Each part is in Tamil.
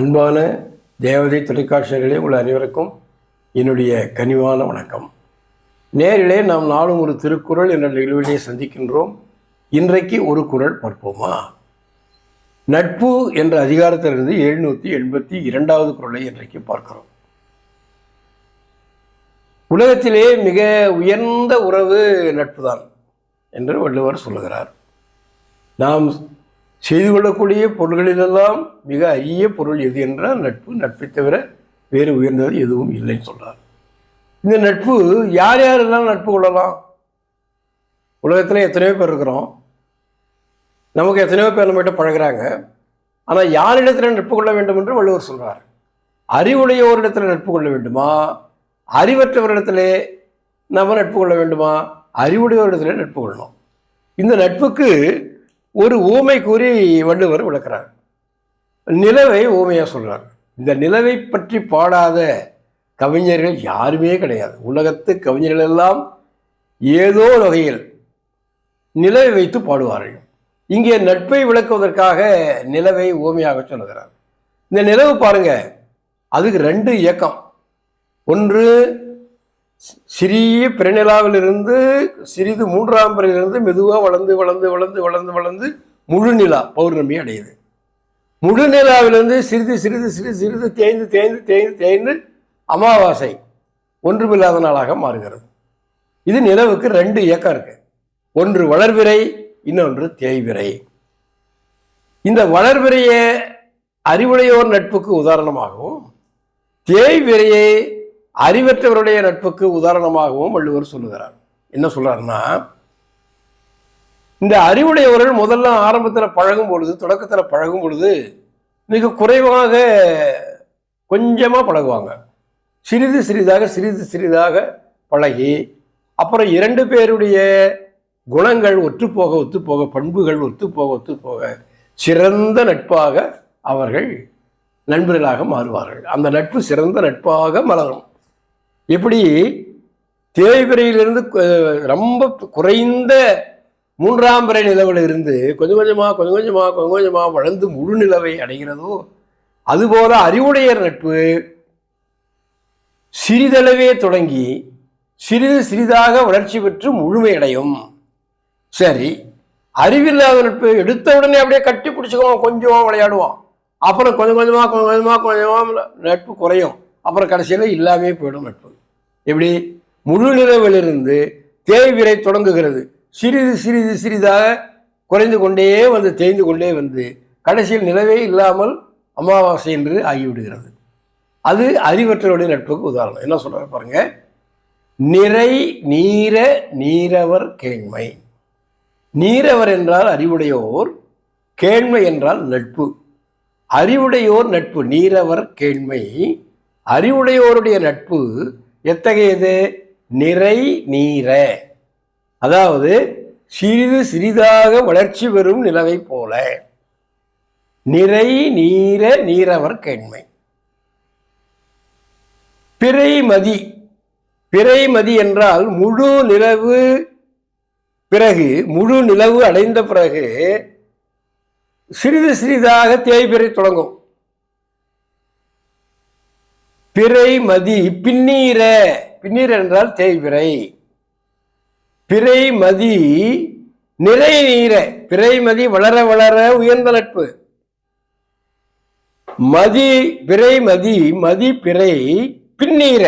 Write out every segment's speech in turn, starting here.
அன்பான தேவதை தொலைக்காட்சிகளே உள்ள அனைவருக்கும் என்னுடைய கனிவான வணக்கம். நேரிலே நாம் நாளும் ஒரு திருக்குறள் என்ற நிகழ்விலே சந்திக்கின்றோம். இன்றைக்கு ஒரு குறள் பார்ப்போமா? நட்பு என்ற அதிகாரத்திலிருந்து எழுநூற்றி எண்பத்தி இரண்டாவது குறளை இன்றைக்கு பார்க்கிறோம். உலகத்திலே மிக உயர்ந்த உறவு நட்புதான் என்று வள்ளுவர் சொல்லுகிறார். நாம் செய்து கொள்ளக்கூடிய பொருள்களிலெல்லாம் மிக அரிய பொருள் எது என்றால் நட்பு. நட்பை தவிர வேறு உயர்ந்தது எதுவும் இல்லைன்னு சொல்கிறார் இந்த நட்பு யார் யாரெல்லாம் நட்பு கொள்ளலாம்? உலகத்தில் எத்தனையோ பேர் இருக்கிறோம். நமக்கு எத்தனையோ பேர் நம்மகிட்ட பழகுறாங்க. ஆனால் யாரிடத்தில் நட்பு கொள்ள வேண்டும் என்று வள்ளுவர் சொல்கிறார் அறிவுடையோரிடத்தில் நட்பு கொள்ள வேண்டுமா? அறிவற்றவரிடத்திலே நம்ம நட்பு கொள்ள வேண்டுமா? அறிவுடையோரிடத்திலே நட்பு கொள்ளணும். இந்த நட்புக்கு ஒரு ஊமை கூறி வள்ளுவர் விளக்குறார். நிலவை ஊமையாக சொல்கிறார் இந்த நிலவை பற்றி பாடாத கவிஞர்கள் யாருமே கிடையாது. உலகத்து கவிஞர்கள் எல்லாம் ஏதோ ஒரு வகையில் நிலவை வைத்து பாடுவார்கள். இங்கே நட்பை விளக்குவதற்காக நிலவை ஊமையாக சொல்லுகிறார். இந்த நிலவு பாருங்க அதுக்கு ரெண்டு இயக்கம். ஒன்று சிறிய பிறநிலாவிலிருந்து சிறிது மூன்றாம் பிறையிலிருந்து மெதுவாக வளர்ந்து வளர்ந்து வளர்ந்து வளர்ந்து வளர்ந்து முழு நிலா பௌர்ணமி அடையுது. முழு நிலாவிலிருந்து சிறிது சிறிது சிறிது சிறிது தேய்ந்து தேய்ந்து தேய்ந்து தேய்ந்து அமாவாசை ஒன்றுமில்லாத நாளாக மாறுகிறது. இது நிலவுக்கு ரெண்டு இயக்கம் இருக்கு. ஒன்று வளர்விரை இன்னொன்று தேய்விரை. இந்த வளர்விரையை அறிவுடையோர் நட்புக்கு உதாரணமாகவும் தேய்விரையை அறிவற்றவருடைய நட்புக்கு உதாரணமாகவும் வள்ளுவர் சொல்லுகிறார். என்ன சொல்றாருன்னா இந்த அறிவுடையவர்கள் முதல்ல ஆரம்பத்தில் பழகும் பொழுது தொடக்கத்தில் பழகும் பொழுது மிக குறைவாக கொஞ்சமாக பழகுவாங்க. சிறிது சிறிதாக சிறிது சிறிதாக பழகி அப்புறம் இரண்டு பேருடைய குணங்கள் ஒத்துப்போக ஒத்துப்போக பண்புகள் ஒத்துப்போக ஒத்துப்போக சிறந்த நட்பாக அவர்கள் நண்பர்களாக மாறுவார்கள். அந்த நட்பு சிறந்த நட்பாக மலரும். எப்படி தேய்பிரையிலிருந்து ரொம்ப குறைந்த மூன்றாம் பிறை நிலவில் இருந்து கொஞ்சம் கொஞ்சமாக கொஞ்சம் கொஞ்சமாக கொஞ்சம் கொஞ்சமாக வளர்ந்து முழு நிலவை அடைகிறதோ அதுபோல அறிவுடையர் நட்பு சிறிதளவே தொடங்கி சிறிது சிறிதாக வளர்ச்சி பெற்று முழுமையடையும். சரி அறிவில்லாத நட்பு எடுத்த உடனே அப்படியே கட்டி பிடிச்சிக்குவோம் கொஞ்சமாக விளையாடுவோம். அப்புறம் கொஞ்சம் கொஞ்சமாக கொஞ்சம் கொஞ்சமாக கொஞ்சமாக நட்பு குறையும். அப்புறம் கடைசியில் இல்லாமே போயிடும் நட்பு. எப்படி? முழு நிலவிலிருந்து தேய்விரை தொடங்குகிறது. சிறிது சிறிது சிறிதாக குறைந்து கொண்டே வந்து தேய்ந்து கொண்டே வந்து கடைசியில் நிலவே இல்லாமல் அமாவாசை என்று ஆகிவிடுகிறது. அது அறிவற்றவருடைய நட்புக்கு உதாரணம். என்ன சொல்றாரு பாருங்க? நிறை நீர நீரவர் கேண்மை. நீரவர் என்றால் அறிவுடையோர் கேண்மை என்றால் நட்பு. அறிவுடையோர் நட்பு நீரவர் கேண்மை. அறிவுடையோருடைய நட்பு எத்தகையது? நிறை நீர அதாவது சிறிது சிறிதாக வளர்ச்சி பெறும் நிலவை போல. நிறை நீர நீரவர் கேண்மை. பிறைமதி. பிறைமதி என்றால் முழு நிலவு பிறகு முழு நிலவு அடைந்த பிறகு சிறிது சிறிதாக தேய்பிறை தொடங்கும். பிறைமதி பின்னீர. பின்னீர் என்றால் தேய்பிறை. பிறைமதி நிறை நீர. பிறைமதி வளர வளர உயர்ந்த நட்பு. மதி பிறைமதி மதி பிறை பின்னீர.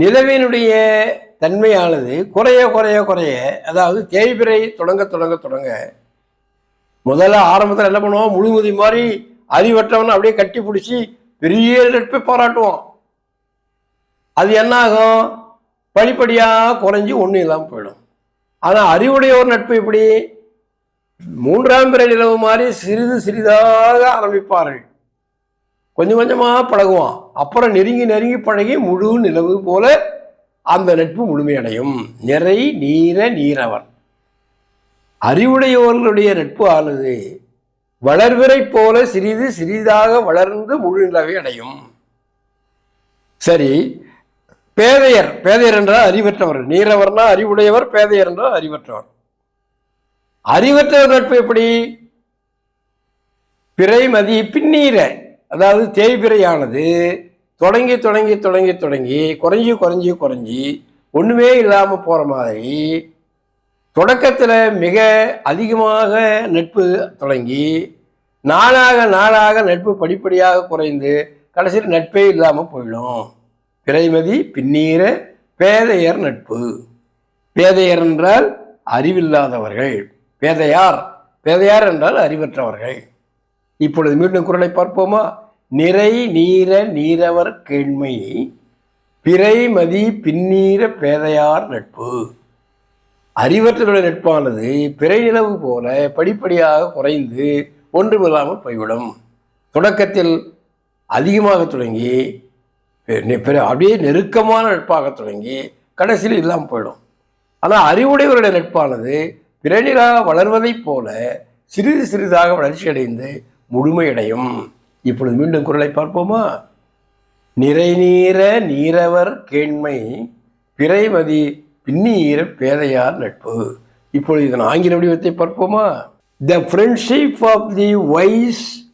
நிலவினுடைய தன்மையானது குறைய குறைய குறைய அதாவது தேய்பிறை தொடங்க தொடங்க தொடங்க. முதல்ல ஆரம்பத்தில் என்ன பண்ணுவோம்? முழுமுதி மாதிரி அறிவற்றவன் அப்படியே கட்டி பிடிச்சி பெரிய நட்பை பாராட்டுவோம். அது என்ன ஆகும் படிப்படியாக குறைஞ்சி ஒன்றும் இல்லாமல் போயிடும். ஆனால் அறிவுடைய ஒரு நட்பு எப்படி? மூன்றாம் பிறை நிலவு மாதிரி சிறிது சிறிதாக ஆரம்பிப்பார்கள். கொஞ்சம் கொஞ்சமாக பழகுவான். அப்புறம் நெருங்கி நெருங்கி பழகி முழு நிலவு போல அந்த நட்பு முழுமையடையும். நிறை நீர நீரவன் அறிவுடையவர்களுடைய நட்பு ஆளுது வளர்விரை போல சிறிது சிறிதாக வளர்ந்து முழு நிலவை அடையும். சரி பேதையர் பேதையர் என்றால் அறிவற்றவர். நீரவர்னா அறிவுடையவர் பேதையர் என்றால் அறிவற்றவர். அறிவற்றவர் நட்பு எப்படி? பிறைமதி பின்னீர. அதாவது தேய்பிரையானது தொடங்கி தொடங்கி தொடங்கி தொடங்கி குறைஞ்சி குறைஞ்சி குறைஞ்சி ஒன்றுமே இல்லாமல் போகிற மாதிரி தொடக்கத்தில் மிக அதிகமாக நட்பு தொடங்கி நாளாக நாளாக நட்பு படிப்படியாக குறைந்து கடைசியில் நட்பே இல்லாமல் போயிடும். பிறைமதி பின்னீர பேதையர் நட்பு. பேதையர் என்றால் அறிவில்லாதவர்கள். பேதையார் பேதையார் என்றால் அறிவற்றவர்கள். இப்பொழுது மீண்டும் குரலை பார்ப்போமா? நிறை நீர நீரவர் கேண்மை பிறைமதி பின்னீர பேதையார் நட்பு. அறிவற்றவருடைய நட்பானது பிறை நிலவு போல படிப்படியாக குறைந்து ஒன்றுமில்லாமல் போய்விடும். தொடக்கத்தில் அதிகமாக தொடங்கி அப்படியே நெருக்கமான நட்பாக தொடங்கி கடைசியில் இல்லாமல் போயிடும். ஆனால் அறிவுடையவருடைய நட்பானது பிறனிலாக வளர்வதைப் போல சிறிது சிறிதாக வளர்ச்சி அடைந்து முழுமையடையும். இப்பொழுது மீண்டும் குரலை பார்ப்போமா? நிறைநீர நீரவர் கேண்மை பிறைமதி பின்னீர பேதையார் நட்பு. இப்பொழுது இதன் ஆங்கில வடிவத்தை பார்ப்போமா? The friendship of the wise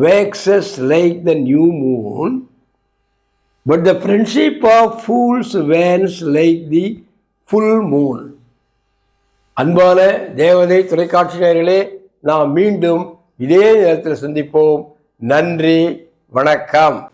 waxes like the new moon but the friendship of fools wanes like the full moon அன்பான தேவதை தொலைக்காட்சி நாம் மீண்டும் இதே நேரத்தில் சந்திப்போம். நன்றி வணக்கம்.